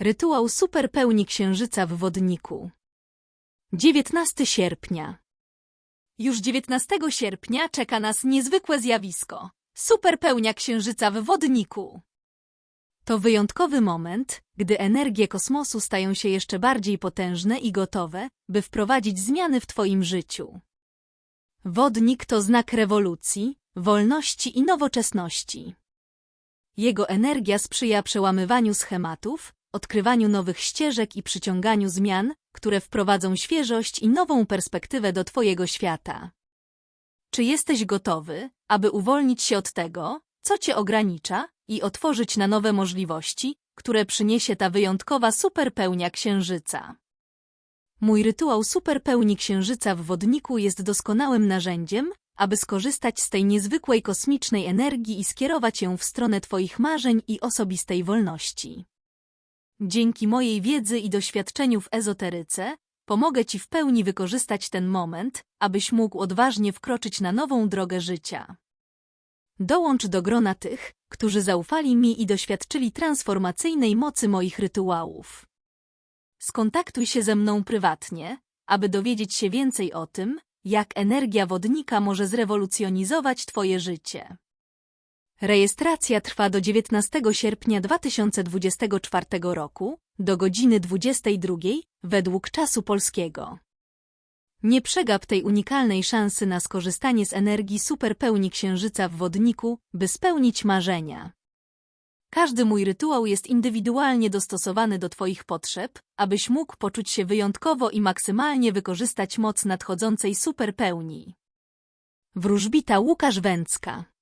Rytuał superpełni księżyca w wodniku. 19 sierpnia. Już 19 sierpnia czeka nas niezwykłe zjawisko. Superpełnia księżyca w wodniku. To wyjątkowy moment, gdy energie kosmosu stają się jeszcze bardziej potężne i gotowe, by wprowadzić zmiany w Twoim życiu. Wodnik to znak rewolucji, wolności i nowoczesności. Jego energia sprzyja przełamywaniu schematów, odkrywaniu nowych ścieżek i przyciąganiu zmian, które wprowadzą świeżość i nową perspektywę do Twojego świata. Czy jesteś gotowy, aby uwolnić się od tego, co Cię ogranicza i otworzyć na nowe możliwości, które przyniesie ta wyjątkowa superpełnia księżyca? Mój rytuał superpełni księżyca w wodniku jest doskonałym narzędziem, aby skorzystać z tej niezwykłej kosmicznej energii i skierować ją w stronę Twoich marzeń i osobistej wolności. Dzięki mojej wiedzy i doświadczeniu w ezoteryce, pomogę Ci w pełni wykorzystać ten moment, abyś mógł odważnie wkroczyć na nową drogę życia. Dołącz do grona tych, którzy zaufali mi i doświadczyli transformacyjnej mocy moich rytuałów. Skontaktuj się ze mną prywatnie, aby dowiedzieć się więcej o tym, jak energia wodnika może zrewolucjonizować Twoje życie. Rejestracja trwa do 19 sierpnia 2024 roku, do godziny 22 według czasu polskiego. Nie przegap tej unikalnej szansy na skorzystanie z energii superpełni księżyca w wodniku, by spełnić marzenia. Każdy mój rytuał jest indywidualnie dostosowany do Twoich potrzeb, abyś mógł poczuć się wyjątkowo i maksymalnie wykorzystać moc nadchodzącej superpełni. Wróżbita Łukasz Węcka